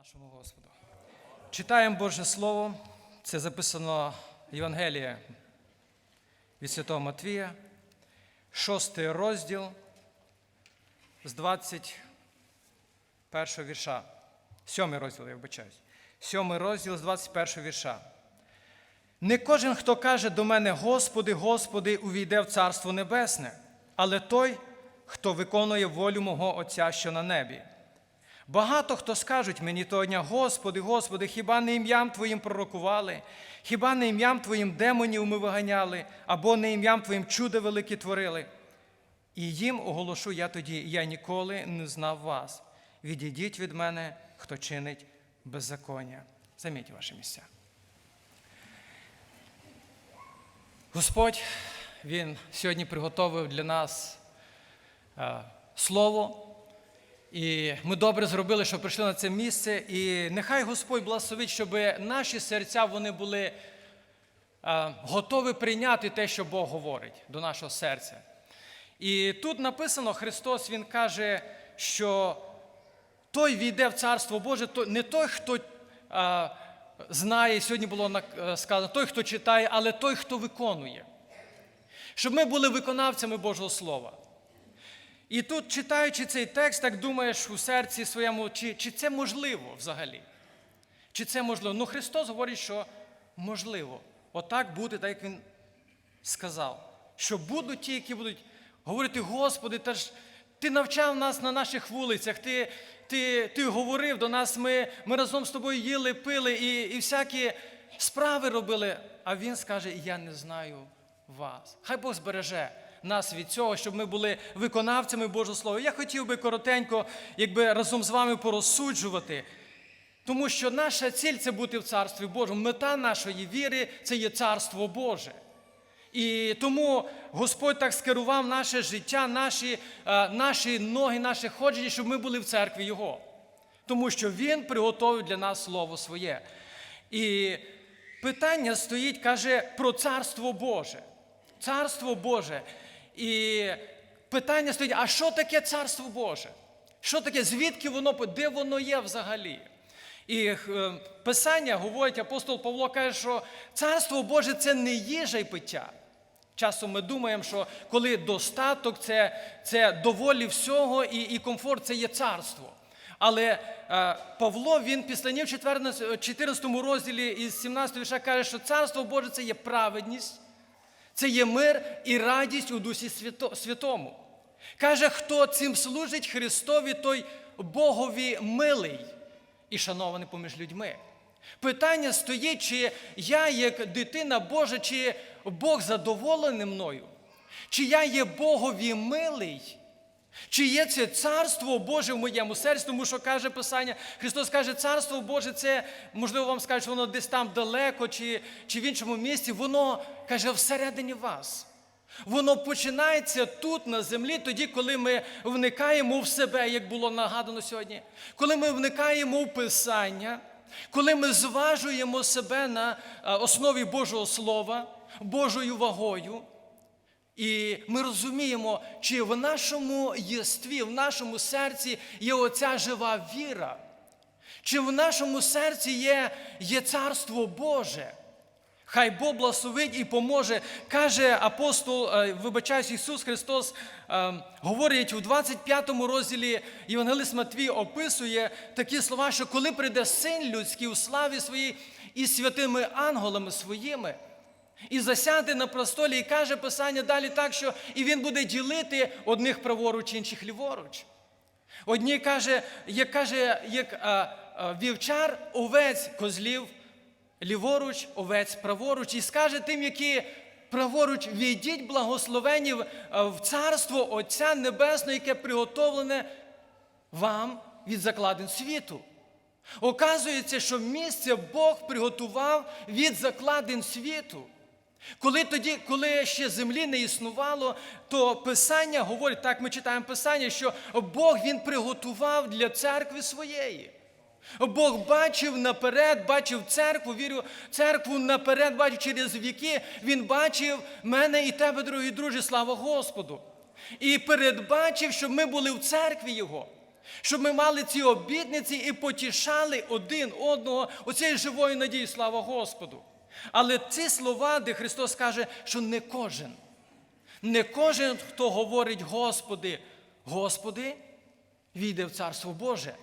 нашому Господу. Читаємо Боже Слово. Це записано в Євангелії від Святого Матвія, шостий розділ з 21 вірша. Сьомий розділ, я вибачаюсь. Сьомий розділ з 21 вірша. Не кожен, хто каже до мене, Господи, Господи, увійде в Царство Небесне, але той, хто виконує волю мого Отця, що на небі. Багато хто скажуть мені того дня, Господи, Господи, хіба не ім'ям Твоїм пророкували, хіба не ім'ям Твоїм демонів ми виганяли, або не ім'ям Твоїм чудо великі творили? І їм оголошу я тоді, я ніколи не знав вас. Відійдіть від мене, хто чинить беззаконня. Займіть ваші місця. Господь, Він сьогодні приготовив для нас е, слово. І ми добре зробили, що прийшли на це місце. І нехай Господь благословить, щоб наші серця вони були готові прийняти те, що Бог говорить до нашого серця. І тут написано, Христос Він каже, що той війде в Царство Боже, не той, хто знає, сьогодні було е, сказано, той, хто читає, але той, хто виконує. Щоб ми були виконавцями Божого Слова. І тут, читаючи цей текст, так думаєш у серці своєму, чи, чи це можливо взагалі? Чи це можливо? Ну Христос говорить, що можливо. Отак буде, так як Він сказав. Що будуть ті, які будуть говорити, Господи, та ж Ти навчав нас на наших вулицях, Ти, ти, ти говорив до нас, ми, ми разом з тобою їли, пили і, і всякі справи робили. А Він скаже, я не знаю вас. Хай Бог збереже нас від цього, щоб ми були виконавцями Божого Слова. Я хотів би коротенько, якби разом з вами порозсуджувати. Тому що наша ціль це бути в Царстві Божому. Мета нашої віри це є Царство Боже. І тому Господь так скерував наше життя, наші, е, наші ноги, наше ходження, щоб ми були в церкві Його. Тому що Він приготовив для нас Слово Своє. І питання стоїть, каже, про Царство Боже. Царство Боже. І питання стоїть: а що таке Царство Боже? Що таке? Звідки воно, де воно є взагалі? І е, Писання говорить, апостол Павло каже, що Царство Боже це не їжа й пиття. Часом ми думаємо, що коли достаток, це, це доволі всього і, і комфорт це є царство. Але е, Павло, він післанів в 14, 14 розділі із 17 вірша каже, що Царство Боже це є праведність, це є мир і радість у Дусі Святому. Каже, хто цим служить Христові, той Богові милий і шанований поміж людьми. Питання стоїть, чи я, як дитина Божа, чи Бог задоволений мною, чи я є Богові милий, чи є це царство Боже в моєму серці, тому що каже Писання, Христос каже, царство Боже, це, можливо, вам скажуть, воно десь там далеко, чи, чи в іншому місці, воно каже всередині вас. Воно починається тут, на землі, тоді, коли ми вникаємо в себе, як було нагадано сьогодні, коли ми вникаємо в Писання, коли ми зважуємо себе на основі Божого Слова, Божою вагою. І ми розуміємо, чи в нашому єстві, в нашому серці є оця жива віра, чи в нашому серці є, є Царство Боже. Хай Бог благословить і поможе. Каже апостол, е, вибачаюсь, Ісус Христос е, говорить у 25 розділі Євангелист Матвій описує такі слова, що коли прийде син людський у славі своїй і святими ангелами своїми, і засяде на престолі, і каже Писання далі так, що і він буде ділити одних праворуч, інших ліворуч. Одні каже, як каже, як а, а, вівчар, овець козлів, ліворуч, овець праворуч, і скаже тим, які праворуч війдіть благословені в, царство Отця Небесного, яке приготовлене вам від закладин світу. Оказується, що місце Бог приготував від закладин світу. Коли тоді, коли ще землі не існувало, то Писання говорить, так ми читаємо Писання, що Бог Він приготував для церкви своєї. Бог бачив наперед, бачив церкву, вірю, церкву наперед, бачив через віки. Він бачив мене і тебе, дорогі друзі, слава Господу. І передбачив, щоб ми були в церкві Його. Щоб ми мали ці обітниці і потішали один одного оцією живою надією, слава Господу. Але ці слова, де Христос каже, що не кожен, не кожен, хто говорить Господи, Господи, війде в Царство Боже.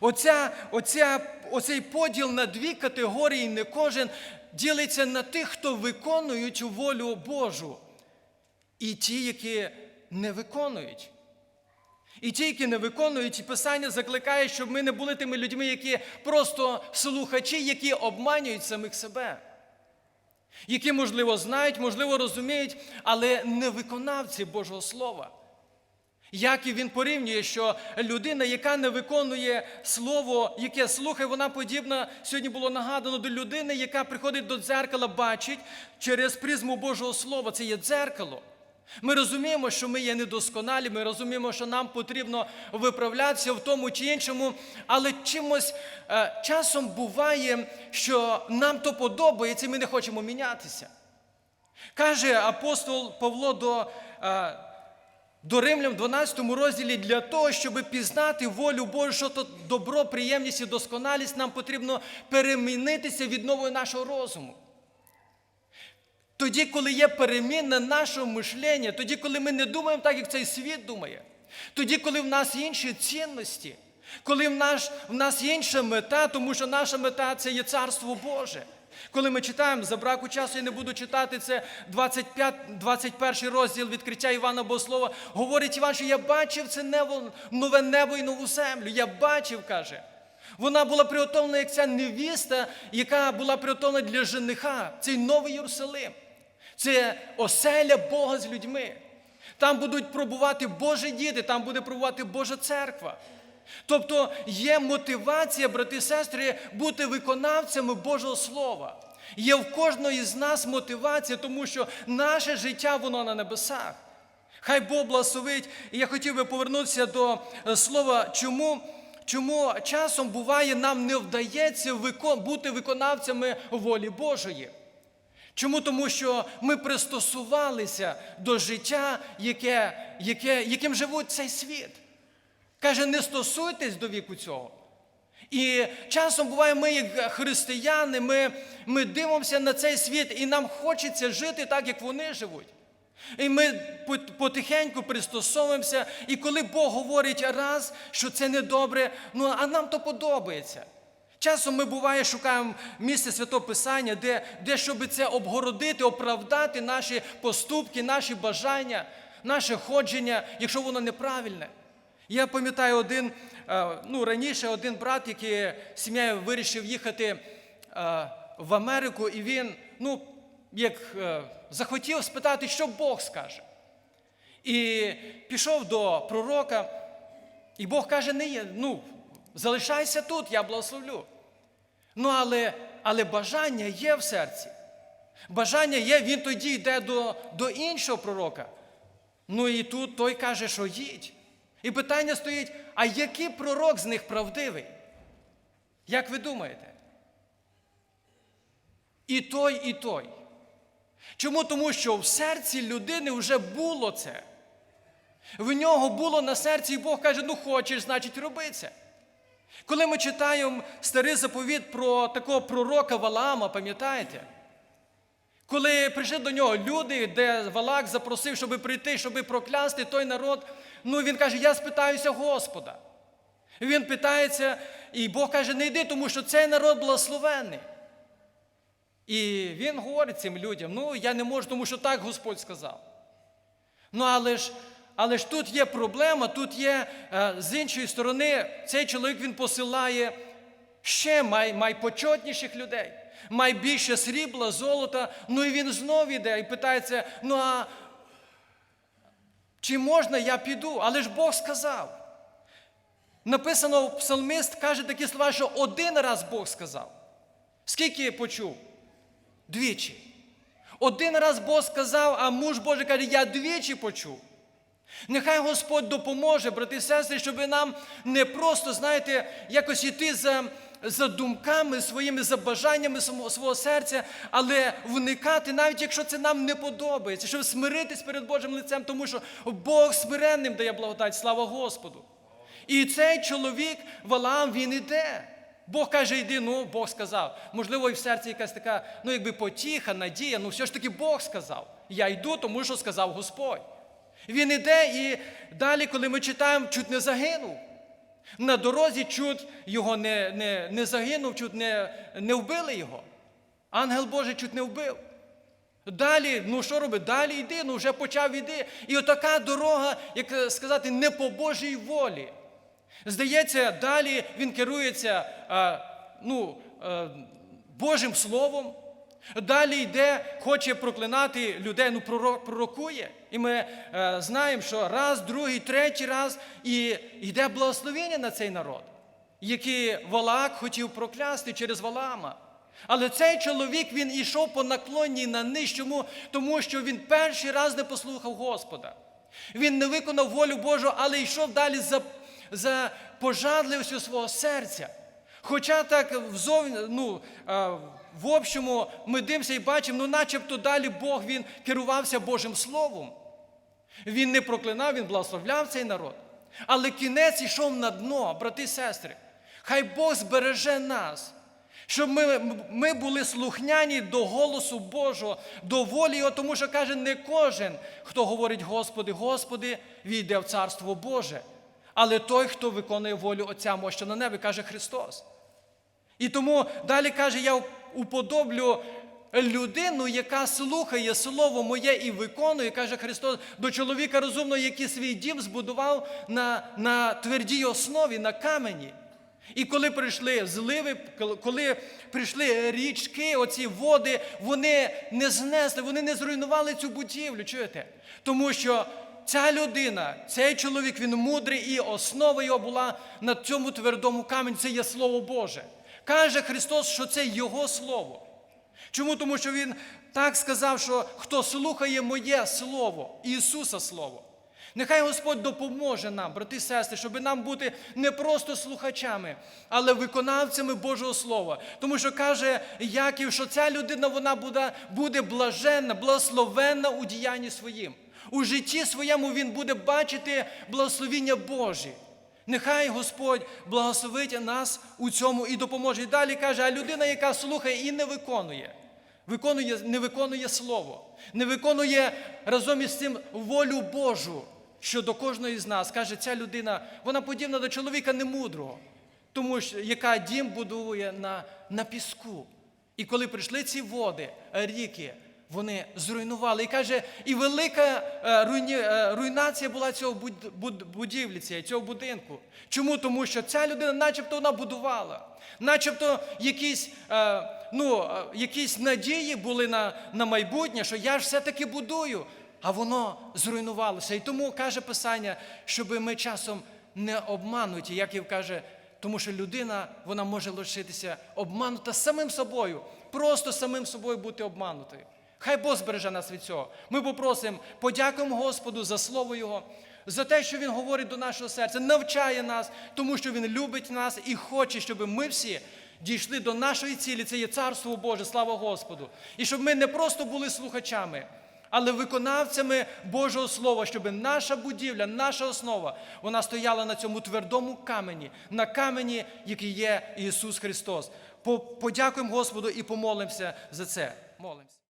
Оця, оця, оцей поділ на дві категорії, не кожен ділиться на тих, хто виконують волю Божу, і ті, які не виконують. І ті, які не виконують, Писання закликає, щоб ми не були тими людьми, які просто слухачі, які обманюють самих себе, які, можливо, знають, можливо, розуміють, але не виконавці Божого Слова. Як і він порівнює, що людина, яка не виконує слово, яке слухає, вона подібна, сьогодні було нагадано до людини, яка приходить до дзеркала, бачить через призму Божого Слова. Це є дзеркало. Ми розуміємо, що ми є недосконалі, ми розуміємо, що нам потрібно виправлятися в тому чи іншому, але чимось е, часом буває, що нам то подобається, і ми не хочемо мінятися. Каже апостол Павло до. е, до Римлян в 12 розділі для того, щоб пізнати волю Божу, що то добро, приємність і досконалість, нам потрібно перемінитися відновою нашого розуму. Тоді, коли є переміна нашого мишлення, тоді, коли ми не думаємо так, як цей світ думає, тоді, коли в нас інші цінності, коли в нас, в нас інша мета, тому що наша мета це є Царство Боже. Коли ми читаємо, за браку часу я не буду читати це 25, 21 розділ відкриття Івана Богослова, говорить Іван, що я бачив це небо, нове небо і нову землю. Я бачив, каже. Вона була приготовлена, як ця невіста, яка була приготовлена для жениха. Цей новий Єрусалим. Це оселя Бога з людьми. Там будуть пробувати Божі діти, там буде пробувати Божа церква. Тобто є мотивація, брати і сестри, бути виконавцями Божого Слова. Є в кожного із нас мотивація, тому що наше життя воно на небесах. Хай Бог благословить. І я хотів би повернутися до е, слова, чому, чому часом буває, нам не вдається бути виконавцями волі Божої. Чому? Тому що ми пристосувалися до життя, яке, яке, яким живуть цей світ. Каже, не стосуйтесь до віку цього. І часом буває, ми, як християни, ми, ми дивимося на цей світ, і нам хочеться жити так, як вони живуть. І ми потихеньку пристосовуємося, і коли Бог говорить раз, що це недобре, ну а нам то подобається. Часом ми буває шукаємо місце Святого Писання, де, де щоб це обгородити, оправдати наші поступки, наші бажання, наше ходження, якщо воно неправильне. Я пам'ятаю один, е, ну раніше один брат, який сім'я вирішив їхати е, в Америку, і він, ну, як е, захотів спитати, що Бог скаже. І пішов до пророка, і Бог каже, не є, ну, залишайся тут, я благословлю. Ну, але, але бажання є в серці. Бажання є, він тоді йде до, до іншого пророка. Ну і тут той каже, що їдь. І питання стоїть: а який пророк з них правдивий? Як ви думаєте? І той, і той. Чому? Тому що в серці людини вже було це. В нього було на серці, і Бог каже: ну хочеш, значить, роби це. Коли ми читаємо старий заповіт про такого пророка Валаама, пам'ятаєте? Коли прийшли до нього люди, де Валак запросив, щоб прийти, щоб проклясти той народ, ну він каже: Я спитаюся Господа. Він питається, і Бог каже, не йди, тому що цей народ благословенний. І він говорить цим людям: ну, я не можу, тому що так Господь сказав. Ну, але ж, але ж тут є проблема, тут є е, з іншої сторони, цей чоловік він посилає ще май, майпочотніших людей, май більше срібла, золота. Ну і він знов іде і питається: ну а чи можна я піду? Але ж Бог сказав. Написано, псалмист каже такі слова, що один раз Бог сказав. Скільки почув? Двічі. Один раз Бог сказав, а муж Божий каже, я двічі почув. Нехай Господь допоможе, брати і сестри, щоб нам не просто, знаєте, якось іти за, за думками своїми, за бажаннями свого серця, але вникати, навіть якщо це нам не подобається, щоб смиритись перед Божим лицем, тому що Бог смиренним дає благодать, слава Господу. І цей чоловік Валаам, він іде. Бог каже, йди, ну Бог сказав. Можливо, і в серці якась така, ну якби потіха, надія, ну все ж таки Бог сказав. Я йду, тому що сказав Господь. Він іде і далі, коли ми читаємо, чуть не загинув. На дорозі чуть його не не, не загинув, чуть не, не вбили його. Ангел Божий чуть не вбив. Далі, ну що робить? Далі йди, ну вже почав іти. І отака дорога, як сказати, не по Божій волі. Здається, далі він керується а, ну, а, Божим Словом. Далі йде, хоче проклинати людей, ну пророк пророкує. І ми е, знаємо, що раз, другий, третій раз і йде благословення на цей народ, який Валаак хотів проклясти через Валаама. Але цей чоловік він ішов по наклонній на нижчому, тому що він перший раз не послухав Господа. Він не виконав волю Божу, але йшов далі за, за пожадливістю свого серця. Хоча так взовні, ну, в общому ми дивимося і бачимо, ну начебто далі Бог він керувався Божим Словом. Він не проклинав, він благословляв цей народ. Але кінець йшов на дно, брати і сестри. Хай Бог збереже нас, щоб ми, ми були слухняні до голосу Божого, до волі Його, тому що каже, не кожен, хто говорить Господи, Господи, війде в Царство Боже. Але той, хто виконує волю Отця Мого, на небі, каже Христос. І тому далі каже, я уподоблю людину, яка слухає Слово моє і виконує, каже Христос, до чоловіка розумного, який свій дім збудував на, на твердій основі, на камені. І коли прийшли зливи, коли прийшли річки, оці води, вони не знесли, вони не зруйнували цю будівлю. Чуєте? Тому що ця людина, цей чоловік, він мудрий, і основа його була на цьому твердому камені. Це є Слово Боже. Каже Христос, що це Його Слово. Чому? Тому що Він так сказав, що хто слухає моє Слово, Ісуса Слово. Нехай Господь допоможе нам, брати і сестри, щоб нам бути не просто слухачами, але виконавцями Божого Слова. Тому що каже Яків, що ця людина вона буде, буде блаженна, благословенна у діянні своїм. У житті своєму він буде бачити благословіння Божі. Нехай Господь благословить нас у цьому і допоможе. І далі каже, а людина, яка слухає і не виконує, виконує, не виконує Слово, не виконує разом із цим волю Божу, що до кожної з нас каже, ця людина, вона подібна до чоловіка немудрого, тому що яка дім будує на, на піску. І коли прийшли ці води, ріки, вони зруйнували. І каже, і велика е, е, руйнація була цього буд- буд- будівлі, цього будинку. Чому? Тому що ця людина, начебто, вона будувала, начебто якісь, е, ну, якісь надії були на, на майбутнє, що я ж все-таки будую, а воно зруйнувалося. І тому каже Писання, щоб ми часом не обмануті, як і каже. Тому що людина вона може лишитися обманута самим собою, просто самим собою бути обманутою. Хай Бог збереже нас від цього. Ми попросимо, подякуємо Господу за слово Його, за те, що Він говорить до нашого серця, навчає нас, тому що Він любить нас і хоче, щоб ми всі дійшли до нашої цілі. Це є Царство Боже, слава Господу. І щоб ми не просто були слухачами, але виконавцями Божого Слова, щоб наша будівля, наша основа, вона стояла на цьому твердому камені, на камені, який є Ісус Христос. Подякуємо Господу і помолимося за це. Молимося.